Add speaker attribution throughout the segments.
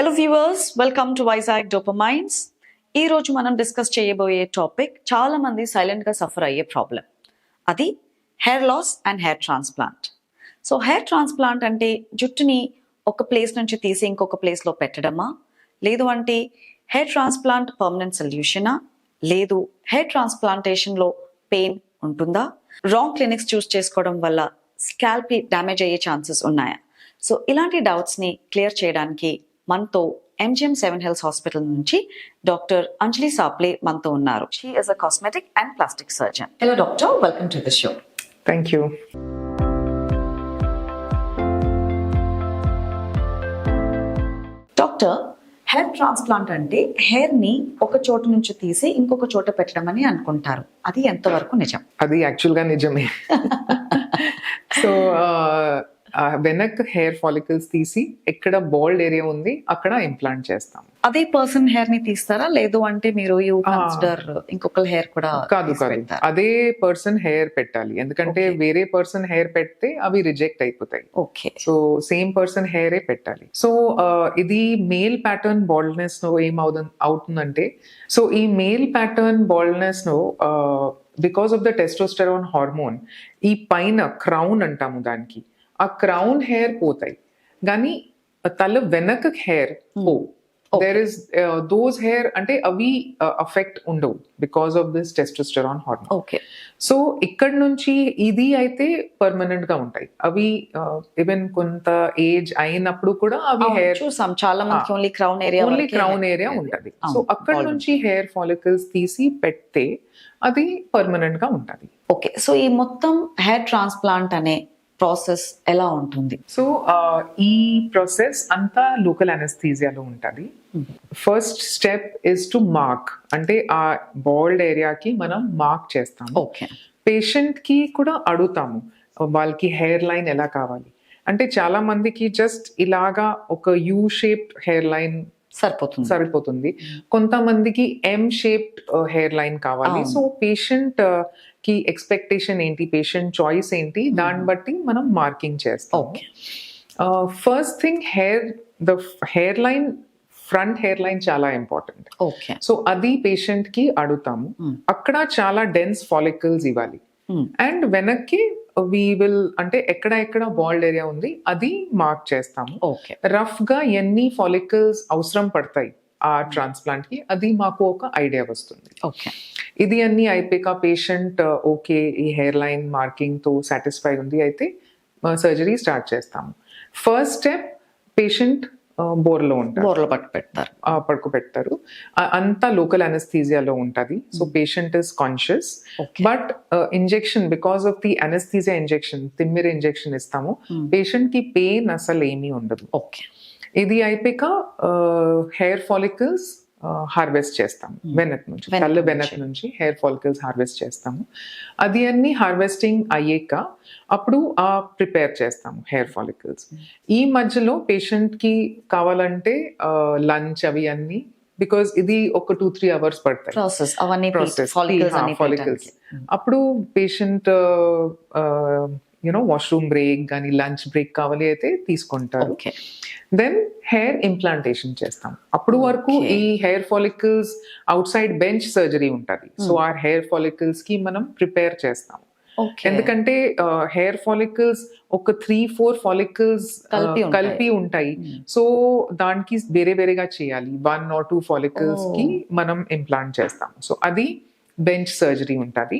Speaker 1: Hello viewers welcome to Vizag dopamines ఈ రోజు మనం డిస్కస్ చేయబోయే టాపిక్ చాలా మంది సైలెంట్గా సఫర్ అయ్యే ప్రాబ్లం అది hair loss and hair transplant so hair transplant అంటే జుట్టుని ఒక ప్లేస్ నుంచి తీసి ఇంకొక ప్లేస్లో లో పెట్టడమా? లేదు అంటే హెయిర్ ట్రాన్స్ప్లాంట్ పర్మనెంట్ సొల్యూషనా లేదు హెయిర్ ట్రాన్స్ప్లాంటేషన్లో పెయిన్ ఉంటుందా? రాంగ్ క్లినిక్స్ చూస్ చేసుకోవడం వల్ల స్కాల్పి డ్యామేజ్ అయ్యే ఛాన్సెస్ ఉన్నాయా? సో ఇలాంటి డౌట్స్ని క్లియర్ చేయడానికి మనతో ఎంజిఎం సెవెన్ హెల్త్ హాస్పిటల్ నుంచి డాక్టర్ అంజలి సాప్లే మనతో ఉన్నారు. She is a cosmetic and plastic surgeon hello doctor welcome to the show
Speaker 2: thank you
Speaker 1: doctor hair transplant అంటే హెయిర్ని ఒక చోట నుంచి తీసి ఇంకొక చోట పెట్టడం అని అనుకుంటారు. అది ఎంతవరకు నిజం?
Speaker 2: అది యాక్చువల్గా నిజమే. సో వెనక్ హెయిర్ ఫాలికల్స్ తీసి ఎక్కడ బాల్డ్ ఏరియా ఉంది అక్కడ ఇంప్లాంట్ చేస్తాం.
Speaker 1: అదే పర్సన్ హెయిర్ని తీస్తారా? లేదు అంటే మీరు యూ
Speaker 2: ఆ.
Speaker 1: కన్సిడర్ ఇంకొక హెయిర్ కూడా
Speaker 2: కాదు కాదు? అదే పర్సన్ హెయిర్ పెట్టాలి. ఎందుకంటే. వేరే పర్సన్ హెయిర్ పెడితే అవి రిజెక్ట్ అయిపోతాయి.
Speaker 1: ఓకే.
Speaker 2: సో సేమ్ పర్సన్ హెయిరే పెట్టాలి. సో ఇది మేల్ ప్యాటర్న్ బాల్డ్నెస్లో ఏం అవుతుంది అవుతుందంటే సో ఈ male pattern బాల్డ్నెస్లో because of the testosterone hormone ఈ పైన క్రౌన్ అంటాము దానికి. ఆ క్రౌన్ హెయిర్ పోతాయి. కానీ తల వెనక హెయిర్ పో. దేర్ ఇస్ దోస్ హెయిర్ అంటే అవి అఫెక్ట్ ఉండవు because of this testosterone hormone
Speaker 1: okay
Speaker 2: so ఇక్కడ నుంచి ఇది అయితే పర్మనెంట్గా ఉంటాయి. అవి ఈవెన్ కొంత ఏజ్ అయినప్పుడు కూడా అవి హెయిర్
Speaker 1: చూసాం. చాలా మందికి only crown area
Speaker 2: only crown area ఉంటది. సో అక్కడ నుంచి హెయిర్ ఫాలికల్స్ తీసి పెడితే అది పర్మనెంట్గా ఉంటది.
Speaker 1: ఓకే సో ఈ మొత్తం హెయిర్ ట్రాన్స్ప్లాంట్ అనే ప్రాసెస్ ఎలా ఉంటుంది?
Speaker 2: సో ఈ ప్రాసెస్ అంతా లోకల్ అనెస్థీజియాలో ఉంటది. First step is to mark అంటే ఆ బాల్డ్ ఏరియాకి మనం మార్క్ చేస్తాం
Speaker 1: ఓకే
Speaker 2: పేషెంట్కి కూడా అడుగుతాము వాళ్ళకి హెయిర్ లైన్ ఎలా కావాలి. అంటే చాలా మందికి జస్ట్ ఇలాగా ఒక యూ షేప్డ్ హెయిర్ లైన్
Speaker 1: సరిపోతుంది.
Speaker 2: సరిపోతుంది. కొంతమందికి ఎం షేప్డ్ హెయిర్ లైన్ కావాలి. సో పేషెంట్కి ఎక్స్పెక్టేషన్ ఏంటి? పేషెంట్ చాయిస్ ఏంటి? దాన్ని బట్టి మనం మార్కింగ్ చేస్తాం
Speaker 1: okay.
Speaker 2: First thing hair the hair line front hair line చాలా ఇంపార్టెంట్
Speaker 1: ఓకే.
Speaker 2: సో అది పేషెంట్కి అడుగుతాము. అక్కడ చాలా డెన్స్ ఫాలికల్స్ ఇవ్వాలి. అండ్ వెనక్కి వి విల్ అంటే ఎక్కడ ఎక్కడ బాల్డ్ ఏరియా ఉంది అది మార్క్ చేస్తాము.
Speaker 1: ఓకే
Speaker 2: రఫ్గా ఎన్ని ఫాలికల్స్ అవసరం పడతాయి ఆ ట్రాన్స్ప్లాంట్కి అది మాకు ఒక ఐడియా వస్తుంది.
Speaker 1: ఓకే
Speaker 2: ఇది అన్ని అయిపోయాక పేషెంట్ ఓకే ఈ హెయిర్ లైన్ మార్కింగ్తో సాటిస్ఫై ఉంది అయితే సర్జరీ స్టార్ట్ చేస్తాము. ఫస్ట్ స్టెప్ పేషెంట్ బోర్లో ఉంటారు.
Speaker 1: బోర్లో పట్టు పెడతారు.
Speaker 2: ఆ, పడుకోబెడతారు ఆ, అంతా లోకల్ అనస్థీజియాలో ఉంటుంది. So patient is conscious but injection because of the anaesthesia injection తిమ్మిర injection ఇస్తాము. పేషెంట్కి పెయిన్ అసలు ఏమీ ఉండదు.
Speaker 1: ఓకే
Speaker 2: ఇది అయిపోయాక హెయిర్ ఫాలికల్స్ హార్వెస్ట్ చేస్తాము
Speaker 1: Hmm.
Speaker 2: వెనక్ నుంచి కళ్ళు
Speaker 1: నుంచి.
Speaker 2: వెనక్ నుంచి హెయిర్ ఫాలికల్స్ హార్వెస్ట్ చేస్తాము అది అన్ని హార్వెస్టింగ్ అయ్యాక అప్పుడు ఆ ప్రిపేర్ చేస్తాము హెయిర్ ఫాలికల్స్
Speaker 1: Hmm.
Speaker 2: ఈ మధ్యలో పేషెంట్కి కావాలంటే లంచ్ అవి అన్ని బికాస్ ఇది ఒక టూ త్రీ అవర్స్ పడతాయి
Speaker 1: ప్రాసెస్ అవన్నీ. ఫాలికల్స్. పెట్టడానికి.
Speaker 2: అప్పుడు patient you know washroom break కానీ లంచ్ బ్రేక్ కావాలి అయితే తీసుకుంటారు దెన్ హెయిర్ ఇంప్లాంటేషన్ చేస్తాం అప్పుడు వరకు. ఈ hair follicles outside bench surgery ఉంటది సో. ఆ హెయిర్ ఫాలికల్స్కి మనం ప్రిపేర్ చేస్తాం ఎందుకంటే హెయిర్ ఫాలికల్స్ ఒక త్రీ ఫోర్ ఫాలికల్స్
Speaker 1: కలిపి ఉంటాయి.
Speaker 2: ఉంటాయి
Speaker 1: Hmm.
Speaker 2: సో దానికి వేరే వేరేగా చేయాలి వన్ ఆర్ టూ ఫాలికల్స్కి
Speaker 1: Oh.
Speaker 2: మనం ఇంప్లాంట్ చేస్తాం సో అది బెంచ్ సర్జరీ ఉంటుంది.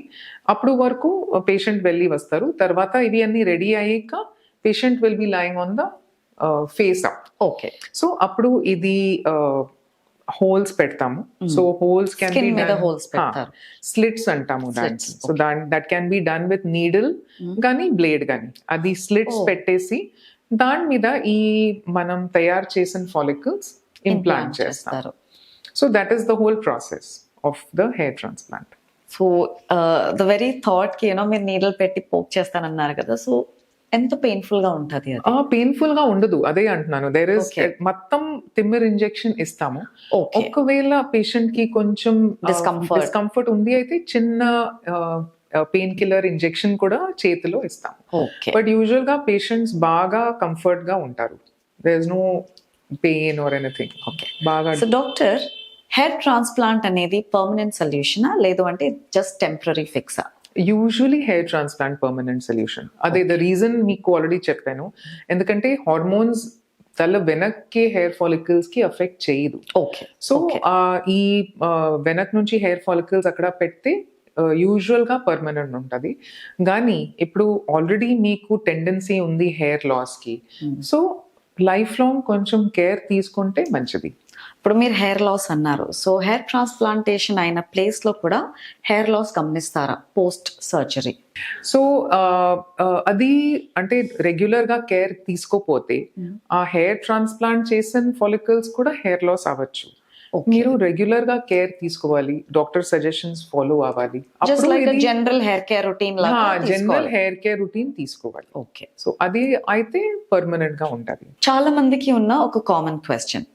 Speaker 2: అప్పుడు వరకు పేషెంట్ వెళ్ళి వస్తారు. తర్వాత ఇవి అన్ని రెడీ అయ్యాక patient will be lying on the face up.
Speaker 1: Okay.
Speaker 2: So అప్పుడు ఇది హోల్స్ పెడతాము. So holes can be
Speaker 1: holes
Speaker 2: slits అంటాము సో దాని that can be done with needle. కానీ బ్లేడ్ కానీ అది స్లిట్స్. పెట్టేసి దాని మీద ఈ మనం తయారు చేసిన ఫాలికల్స్ ఇంప్లాంట్ చేస్తాం so that is the whole process of the hair transplant
Speaker 1: so the very థాట్కి you know మీరు నీడలు పెట్టి పోక్ చేస్తానన్నారు కదా సో ఎంత పెయిన్ఫుల్గా ఉంటది
Speaker 2: పెయిన్ఫుల్గా ఉండదు అదే అంటున్నాను. There is. మొత్తం తిమ్మిర్ ఇంజెక్షన్ ఇస్తాము. ఒకవేళ పేషెంట్కి కొంచెం. డిస్కంఫర్ట్ ఉంది అయితే చిన్న పెయిన్ కిల్లర్ ఇంజెక్షన్ కూడా చేతిలో ఇస్తాం
Speaker 1: ఓకే
Speaker 2: బట్ యూజువల్గా పేషెంట్స్ బాగా కంఫర్ట్గా ఉంటారు. There is no pain or anything బాగా
Speaker 1: సో డాక్టర్ హెయిర్ ట్రాన్స్ప్లాంట్ అనేది పర్మనెంట్ సొల్యూషనా? లేదు అంటే just temporary ఫిక్సా?
Speaker 2: Usually hair transplant permanent solution. అదే ద రీజన్ మీకు ఆల్రెడీ చెప్పాను. ఎందుకంటే హార్మోన్స్ తల వెనక్కి హెయిర్ ఫాలికల్స్కి అఫెక్ట్ చేయదు.
Speaker 1: ఓకే.
Speaker 2: సో. ఈ వెనక్ నుంచి హెయిర్ ఫాలికల్స్ అక్కడ పెడితే యూజువల్గా పర్మనెంట్ ఉంటది. కానీ ఇప్పుడు ఆల్రెడీ మీకు టెండెన్సీ ఉంది హెయిర్ లాస్కి
Speaker 1: Hmm.
Speaker 2: సో లైఫ్ లాంగ్ కొంచెం కేర్ తీసుకుంటే మంచిది.
Speaker 1: ఇప్పుడు మీరు హెయిర్ లాస్ అన్నారు. సో హెయిర్ ట్రాన్స్ప్లాంటేషన్ అయిన ప్లేస్లో కూడా హెయిర్ లాస్ గమనిస్తారా పోస్ట్ సర్జరీ
Speaker 2: సో అది అంటే రెగ్యులర్గా కేర్ తీసుకోపోతే
Speaker 1: Hmm.
Speaker 2: ఆ హెయిర్ ట్రాన్స్ప్లాంట్ చేసిన ఫాలికల్స్ కూడా హెయిర్ లాస్ అవ్వచ్చు. మీరు రెగ్యులర్గా కేర్ తీసుకోవాలి. డాక్టర్ సజెషన్స్ ఫాలో అవ్వాలి.
Speaker 1: General hair care routine
Speaker 2: general hair care routine తీసుకోవాలి.
Speaker 1: ఓకే
Speaker 2: సో అది అయితే పర్మనెంట్గా ఉంటది.
Speaker 1: చాలా మందికి ఉన్న ఒక కామన్ క్వశ్చన్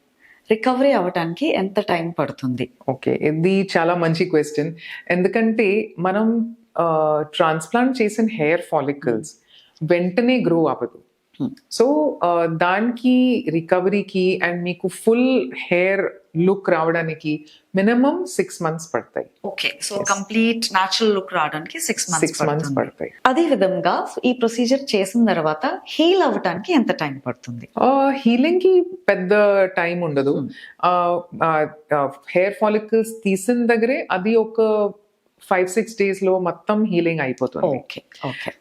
Speaker 1: రికవరీ అవ్వటానికి ఎంత టైం పడుతుంది?
Speaker 2: ఓకే ఇది చాలా మంచి క్వశ్చన్. ఎందుకంటే మనం ట్రాన్స్ప్లాంట్ చేసిన హెయిర్ ఫాలికల్స్ వెంటనే గ్రో అవ్వదు. సో దానికి రికవరీకి అండ్ మీకు ఫుల్ హెయిర్ లుక్ రావడానికి మినిమం సిక్స్ మంత్స్ పడతాయి.
Speaker 1: Okay so complete natural look రావడానికి సిక్స్ మంత్స్
Speaker 2: సిక్స్ మంత్స్ పడతాయి.
Speaker 1: అదే విధంగా ఈ ప్రొసీజర్ చేసిన తర్వాత హీల్ అవ్వటానికి ఎంత టైం పడుతుంది?
Speaker 2: హీలింగ్కి పెద్ద టైం ఉండదు. హెయిర్ ఫాలికల్స్ తీసిన దగ్గరే అది ఒక ఫైవ్ సిక్స్ డేస్లో మొత్తం హీలింగ్ అయిపోతుంది.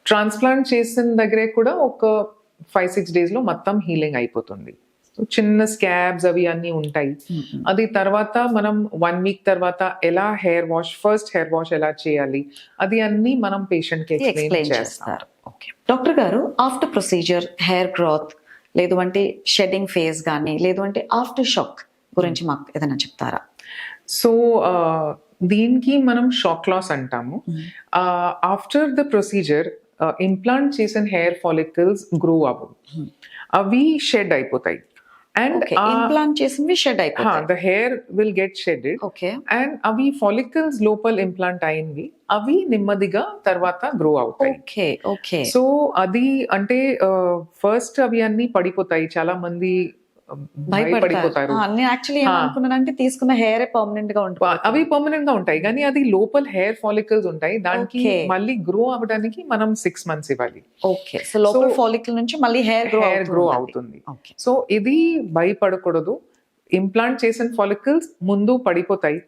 Speaker 2: ట్రాన్స్ప్లాంట్ చేసిన దగ్గరే కూడా ఒక ఫైవ్ సిక్స్ డేస్లో మొత్తం హీలింగ్ అయిపోతుంది. చిన్న స్కాబ్స్ అవి అన్ని ఉంటాయి. అది తర్వాత మనం వన్ వీక్ తర్వాత ఎలా hair wash first hair wash ఎలా చేయాలి అది అన్ని మనం పేషెంట్కి
Speaker 1: ఎక్స్ప్లెయిన్
Speaker 2: ఎక్స్ప్లెయిన్ చేస్తాం.
Speaker 1: చేస్తారు. డాక్టర్ గారు ఆఫ్టర్ ప్రొసీజర్ హెయిర్ గ్రోత్ లేదు అంటే షెడ్డింగ్ ఫేజ్ కానీ లేదు అంటే ఆఫ్టర్ షాక్ గురించి మాకు ఏదైనా చెప్తారా?
Speaker 2: సో దీనికి మనం షాక్ లాస్ అంటాము. ఆఫ్టర్ ద ప్రొసీజర్ ఇంప్లాంట్ చేసిన హెయిర్ ఫాలికల్స్ గ్రో అవ్వవు.
Speaker 1: Hmm.
Speaker 2: అవి షెడ్ అయిపోతాయి. అండ్
Speaker 1: ఇంప్లాంట్ చేసింది షెడ్ అయిపోతుంది
Speaker 2: the hair will get shedded
Speaker 1: okay
Speaker 2: and అవి ఫాలికల్స్ లోపల ఇంప్లాంట్ అయినవి అవి నెమ్మదిగా తర్వాత గ్రో అవుతాయి.
Speaker 1: ఓకే ఓకే
Speaker 2: సో అది అంటే ఫస్ట్ అవి అన్ని పడిపోతాయి. చాలా మంది భయపడిపోతారు.
Speaker 1: నేను యాక్చువల్లీ. ఏమనుకున్నానంటే తీసుకున్న హెయిర్ పర్మనెంట్గా ఉంటుంది
Speaker 2: అవి పర్మనెంట్గా ఉంటాయి. కానీ అది లోపల హెయిర్ ఫాలికల్స్ ఉంటాయి. దానికి. మళ్ళీ గ్రో అవ్వడానికి మనం సిక్స్ మంత్స్ ఇవ్వాలి.
Speaker 1: ఓకే. సో లోపల ఫాలికల్ నుంచి మళ్ళీ హెయిర్ గ్రో
Speaker 2: హెయిర్ గ్రో అవుతుంది. సో ఇది భయపడకూడదు. ఇంప్లాంట్ చేసిన ఫాలికల్స్ ముందు పడిపోతాయి.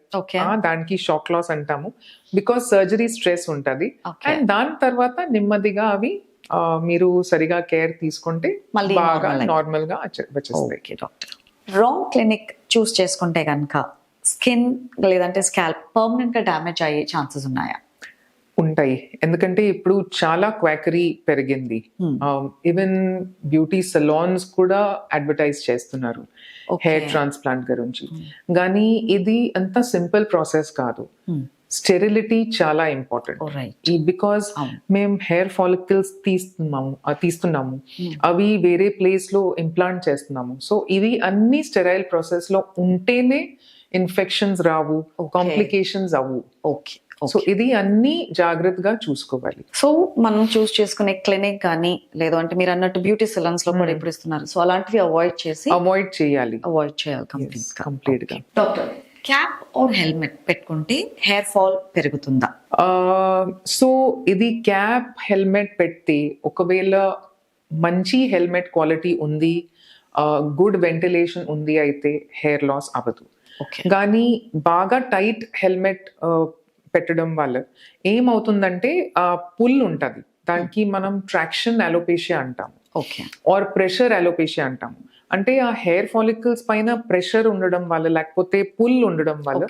Speaker 2: దానికి షాక్ లాస్ అంటాము. బికాస్ సర్జరీ స్ట్రెస్ ఉంటది. అండ్ దాని తర్వాత నెమ్మదిగా అవి మీరు సరిగా కేర్ తీసుకుంటే బాగా నార్మల్గా వచ్చే- వచ్చేస్తాయి.
Speaker 1: డాక్టర్ రాంగ్ క్లినిక్ చూస్ చేసుకుంటే కనుక స్కిన్ లేదంటే స్కాల్ప్ పర్మనెంట్గా డ్యామేజ్ అయ్యే ఛాన్సెస్ ఉన్నాయా?
Speaker 2: ఉంటాయి. ఎందుకంటే ఇప్పుడు చాలా క్వాకరీ పెరిగింది.
Speaker 1: Hmm.
Speaker 2: ఈవెన్ బ్యూటీ సలాన్స్ కూడా అడ్వర్టైజ్ చేస్తున్నారు. హెయిర్ ట్రాన్స్ప్లాంట్ గురించి.
Speaker 1: Hmm.
Speaker 2: కానీ ఇది అంత సింపుల్ ప్రాసెస్ కాదు. స్టెరిలిటీ చాలా ఇంపార్టెంట్.
Speaker 1: రైట్
Speaker 2: ఈ బికాస్. మేము హెయిర్ ఫాలికల్స్ తీస్తున్నాము తీస్తున్నాము.
Speaker 1: Hmm.
Speaker 2: అవి వేరే ప్లేస్లో ఇంప్లాంట్ చేస్తున్నాము. సో ఇవి అన్ని స్టెరైల్ ప్రాసెస్లో ఉంటేనే ఇన్ఫెక్షన్స్ రావు. కాంప్లికేషన్స్ అవ్వు.
Speaker 1: ఓకే
Speaker 2: సో ఇది అన్ని జాగ్రత్తగా చూసుకోవాలి.
Speaker 1: సో మనం చూస్ చేసుకునే క్లినిక్ కానీ లేదు అంటే మీరు అన్నట్టు బ్యూటీ సెలూన్స్లో కూడా
Speaker 2: Hmm.
Speaker 1: ఇప్పుడు ఇస్తున్నారు. సో అలాంటివి అవాయిడ్ చేసి
Speaker 2: అవాయిడ్ చేయాలి.
Speaker 1: అవాయిడ్ చేయాలి కంప్లీట్
Speaker 2: కంప్లీట్గా.
Speaker 1: డాక్టర్ క్యాప్ ఆర్ హెల్మెట్ పెట్టుకుంటే హెయిర్ ఫాల్ పెరుగుతుందా?
Speaker 2: సో ఇది క్యాప్ హెల్మెట్ పెడితే ఒకవేళ మంచి హెల్మెట్ క్వాలిటీ ఉంది గుడ్ వెంటిలేషన్ ఉంది అయితే హెయిర్ లాస్ అవ్వదు. కానీ బాగా టైట్ హెల్మెట్ పెట్టడం వల్ల ఏమవుతుందంటే పుల్ ఉంటది. దానికి మనం ట్రాక్షన్ అలోపేషియా అంటాం.
Speaker 1: ఓకే.
Speaker 2: ఆర్ ప్రెషర్ అలోపేషియా అంటాం. అంటే ఆ హెయిర్ ఫాలికల్స్ పైన ప్రెషర్ ఉండడం వల్ల లేకపోతే పుల్ ఉండడం వల్ల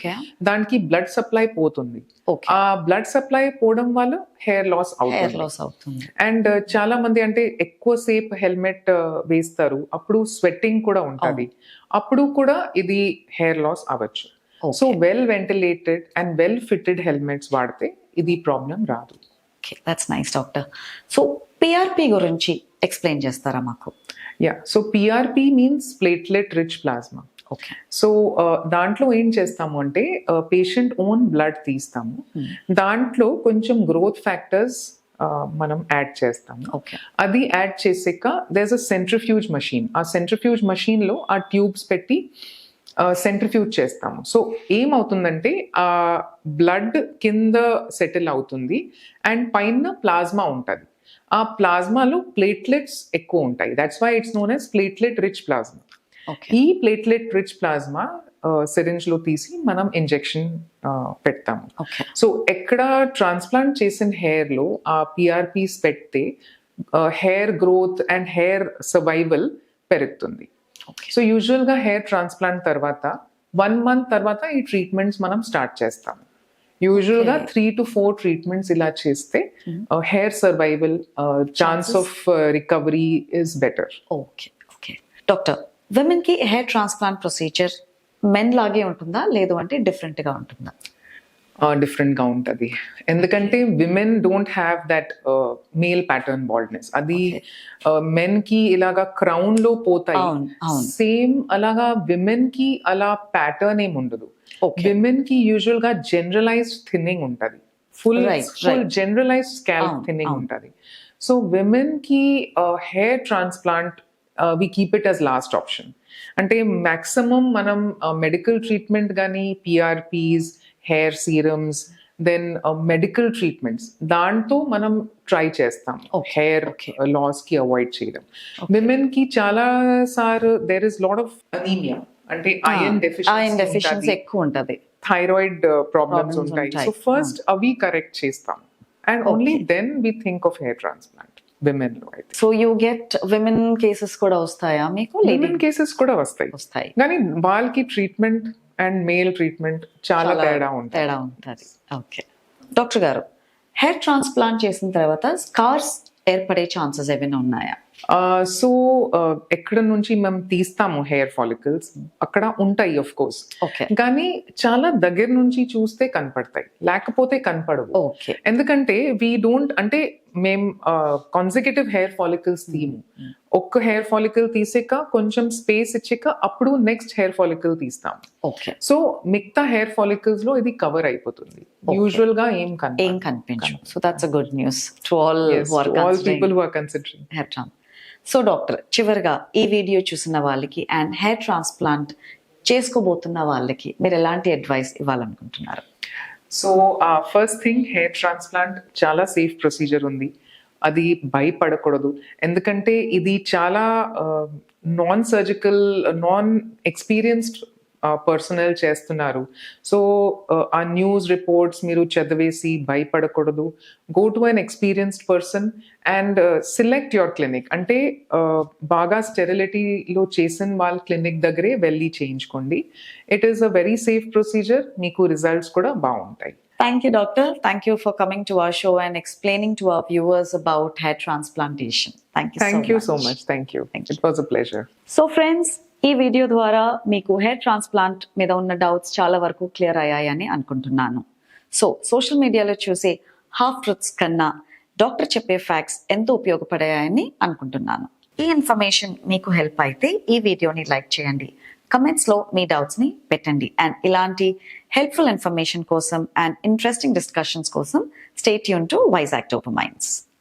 Speaker 2: దానికి బ్లడ్ సప్లై పోతుంది. ఆ బ్లడ్ సప్లై పోవడం వల్ల హెయిర్ లాస్ అవుతుంది. అండ్ చాలా మంది అంటే ఎక్కువ సేపు హెల్మెట్ వేస్తారు. అప్పుడు స్వెట్టింగ్ కూడా ఉంటది. అప్పుడు కూడా ఇది హెయిర్ లాస్ అవ్వచ్చు. So well ventilated and well fitted helmets వాడితే ఇది ప్రాబ్లం రాదు.
Speaker 1: That's nice doctor so PRP గురించి ఎక్స్ప్లెయిన్ చేస్తారా మాకు?
Speaker 2: Yeah so PRP means platelet rich plasma
Speaker 1: okay
Speaker 2: so దాంట్లో ఏం చేస్తాము అంటే పేషెంట్ ఓన్ బ్లడ్ తీస్తాము.
Speaker 1: Hmm.
Speaker 2: దాంట్లో కొంచెం గ్రోత్ ఫ్యాక్టర్స్ మనం యాడ్ చేస్తాము.
Speaker 1: ఓకే
Speaker 2: అది యాడ్ చేసాక దేస్ అ సెంట్రిఫ్యూజ్ మషీన్ ఆ సెంట్రిఫ్యూజ్ మషీన్లో ఆ ట్యూబ్స్ పెట్టి సెంట్రిఫ్యూజ్ చేస్తాము. సో ఏమవుతుందంటే ఆ బ్లడ్ కింద సెటిల్ అవుతుంది. అండ్ పైన ప్లాజ్మా ఉంటుంది. ఆ ప్లాజ్మాలో ప్లేట్లెట్స్ ఎక్కువ ఉంటాయి. That's why it's known as platelet rich plasma ఈ ప్లేట్లెట్ రిచ్ ప్లాజ్మా సిరింజ్లో తీసి మనం ఇంజెక్షన్ పెడతాము. సో ఎక్కడ ట్రాన్స్ప్లాంట్ చేసిన హెయిర్లో ఆ పిఆర్పీస్ పెడితే hair growth and hair survival పెరుగుతుంది. సో యూజువల్గా హెయిర్ ట్రాన్స్ప్లాంట్ తర్వాత వన్ మంత్ తర్వాత ఈ ట్రీట్మెంట్స్ మనం స్టార్ట్ చేస్తాం
Speaker 1: యూజువల్గా.
Speaker 2: త్రీ టు ఫోర్ ట్రీట్మెంట్స్ ఇలా చేస్తే hair survival chance? Of recovery is better
Speaker 1: okay okay doctor విమెన్కి hair transplant procedure men లాగే ఉంటుందా? లేదు అంటే డిఫరెంట్గా ఉంటుందా
Speaker 2: డిఫరెంట్గా ఉంటది ఎందుకంటే women don't have that male pattern baldness అది మెన్కి ఇలాగా క్రౌన్లో పోతాయి. సేమ్ అలాగా విమెన్కి అలా ప్యాటర్న్ ఏమి ఉండదు. విమెన్కి యూజువల్గా జనరలైజ్డ్ థిన్నింగ్ ఉంటది full full. Generalized scalp thinning. ఉంటది so విమెన్కి hair transplant we keep it as last option అంటే మాక్సిమం మనం మెడికల్ ట్రీట్మెంట్ కానీ PRPs hair serums then medical treatments దాంతో మనం ట్రై చేస్తాం హెయిర్
Speaker 1: okay.
Speaker 2: లాస్కి అవాయిడ్ చేయడం
Speaker 1: Okay.
Speaker 2: విమెన్కి చాలా sir there is lot of anaemia అంటే ఐరన్
Speaker 1: ఐరన్ డెఫిషియన్సీ ఎక్కువ ఉంటది
Speaker 2: థైరాయిడ్ ప్రాబ్లమ్స్ ఉంటాయి. సో ఫస్ట్ అవి కరెక్ట్ చేస్తాం. And only. Then we think of hair transplant విమెన్లో అయితే.
Speaker 1: So you get women cases కూడా వస్తాయా మీకు?
Speaker 2: విమెన్ కేసెస్ కూడా వస్తాయి.
Speaker 1: వస్తాయి.
Speaker 2: కానీ వాళ్ళకి ట్రీట్మెంట్ అండ్ మేల్ ట్రీట్మెంట్ చాలా తేడా ఉంటుంది
Speaker 1: తేడా ఉంటుంది. ఓకే డాక్టర్ గారు హెయిర్ ట్రాన్స్ప్లాంట్ చేసిన తర్వాత స్కార్స్ ఏర్పడే ఛాన్సెస్ ఏమైనా ఉన్నాయా?
Speaker 2: సో ఎక్కడ నుంచి మేము తీస్తాము హెయిర్ ఫాలికల్స్ అక్కడ ఉంటాయి ఆఫ్ కోర్స్
Speaker 1: ఓకే.
Speaker 2: కానీ చాలా దగ్గర నుంచి చూస్తే కనపడతాయి. లేకపోతే కనపడవు. ఎందుకంటే వీ డోంట్ అంటే మేం కాన్సిక్యూటివ్ హెయిర్ ఫాలికల్స్ తీయము. ఒక్క హెయిర్ ఫాలికల్ తీసాక కొంచెం స్పేస్ ఇచ్చాక అప్పుడు నెక్స్ట్ హెయిర్ ఫాలికల్ తీస్తాం.
Speaker 1: ఓకే
Speaker 2: సో మిగతా హెయిర్ ఫాలికల్స్లో ఇది కవర్ అయిపోతుంది. యూజువల్గా ఏం
Speaker 1: ఏం కనిపించు so that's a good news to all
Speaker 2: all people who are considering
Speaker 1: hair trans so doctor చివరిగా ఈ వీడియో చూసిన వాళ్ళకి అండ్ హెయిర్ ట్రాన్స్ప్లాంట్ చేసుకోబోతున్న వాళ్ళకి మీరు ఎలాంటి advice ఇవ్వాలనుకుంటున్నారు?
Speaker 2: So first thing hair transplant చాలా సేఫ్ ప్రొసీజర్ ఉంది. అది భయపడకూడదు. ఎందుకంటే ఇది చాలా non surgical non experienced personal చేస్తున్నారు. సో ఆ న్యూస్ రిపోర్ట్స్ మీరు చదివేసి భయపడకూడదు. Go to an experienced person and select your clinic అంటే బాగా స్టెరిలిటీలో చేసిన వాళ్ళ క్లినిక్ దగ్గరే వెళ్ళి చేయించుకోండి. It is a very safe procedure మీకు రిజల్ట్స్ కూడా బాగుంటాయి.
Speaker 1: Thank you, doctor. Thank you for coming to our show and explaining to our viewers about hair transplantation. Thank you
Speaker 2: thank
Speaker 1: so
Speaker 2: you
Speaker 1: much.
Speaker 2: So much thank you
Speaker 1: Thank
Speaker 2: it was a pleasure
Speaker 1: so friends ఈ video ద్వారా మీకు hair transplant మీద ఉన్న doubts చాలా వరకు clear అయ్యాయని అనుకుంటున్నాను. So social మీడియాలో చూసే హాఫ్ ట్రుత్స్ కన్నా డాక్టర్ చెప్పే ఫ్యాక్ట్స్ ఎంతో ఉపయోగపడాయని అనుకుంటున్నాను. ఈ ఇన్ఫర్మేషన్ మీకు హెల్ప్ అయితే ఈ వీడియోని లైక్ చేయండి. కమెంట్స్లో మీ డౌట్స్ని పెట్టండి. అండ్ ఇలాంటి హెల్ప్ఫుల్ ఇన్ఫర్మేషన్ కోసం అండ్ ఇంట్రెస్టింగ్ డిస్కషన్స్ కోసం స్టేట్ యూన్ టు వైజాగ్ డోపమైన్స్